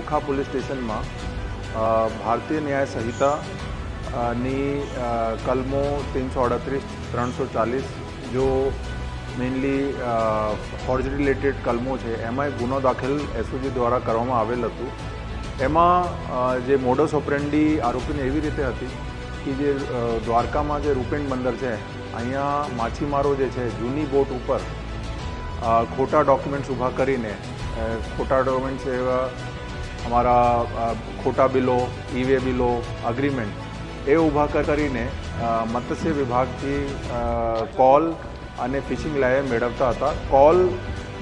Okha police સ્ટેશનમાં ભારતીય ન્યાય સંહિતા ની કલમો ત્રણસો અડત્રીસ ત્રણસો ચાલીસ, જો મેઇનલી ફોર્જ રિલેટેડ કલમો છે એમાં એક ગુનો દાખલ એસઓજી દ્વારા કરવામાં આવેલ હતું. એમાં જે મોડસ ઓપરેન્ડી આરોપીને એવી રીતે હતી કે જે દ્વારકામાં જે રૂપેણ બંદર છે, અહીંયા માછીમારો જે છે, જૂની બોટ ઉપર ખોટા ડોક્યુમેન્ટ્સ ઊભા કરીને ખોટા ડોક્યુમેન્ટ્સ એવા અમારા ખોટા બિલો, ઈવે બિલો અગ્રીમેન્ટ એ ઊભા કર- કરીને મત્સ્ય વિભાગથી કોલ અને ફિશિંગ લાયર મેળવતા હતા. કોલ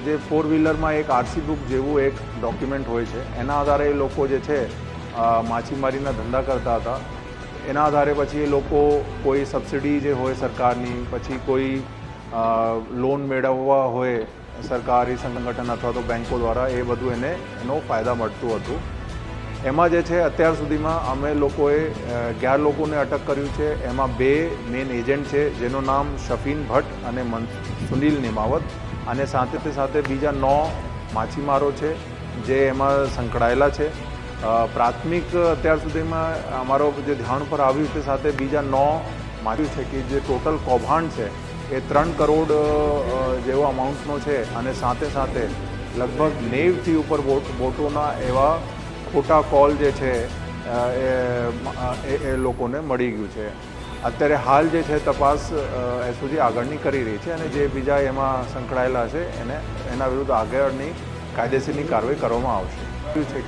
જે ફોર વ્હીલરમાં એક આરસી બુક જેવું એક ડોક્યુમેન્ટ હોય છે, એના આધારે એ લોકો જે છે માછીમારીના ધંધા કરતા હતા. એના આધારે પછી એ લોકો કોઈ સબસિડી જે હોય સરકારની, પછી કોઈ લોન મેળવવા હોય સરકારી સંગઠન અથવા તો બેંકો દ્વારા એ બધું એને એનો ફાયદા મળતું હતું. એમાં જે છે, અત્યાર સુધીમાં અમે લોકોએ અગિયાર લોકોને અટક કર્યું છે. એમાં બે મેન એજન્ટ છે, જેનું નામ શફીન ભટ્ટ અને મન, સુનિલ નિમાવત અને સાથે સાથે બીજા નો માછીમારો છે, જે એમાં સંકળાયેલા છે. પ્રાથમિક અત્યાર સુધીમાં અમારો જે ધ્યાન પર આવ્યું તે સાથે બીજા નો માર્યું છે કે જે ટોટલ કૌભાંડ છે એ ત્રણ કરોડ જેવો અમાઉન્ટનો છે અને સાથે સાથે લગભગ નેવથી ઉપર બોટ બોટોના એવા ખોટા કોલ જે છે એ એ એ લોકોને મળી ગયું છે. અત્યારે હાલ જે છે તપાસ સુધી આગળની કરી રહી છે અને જે બીજા એમાં સંકળાયેલા છે એને, એના વિરુદ્ધ આગળની કાયદેસરની કાર્યવાહી કરવામાં આવશે. છે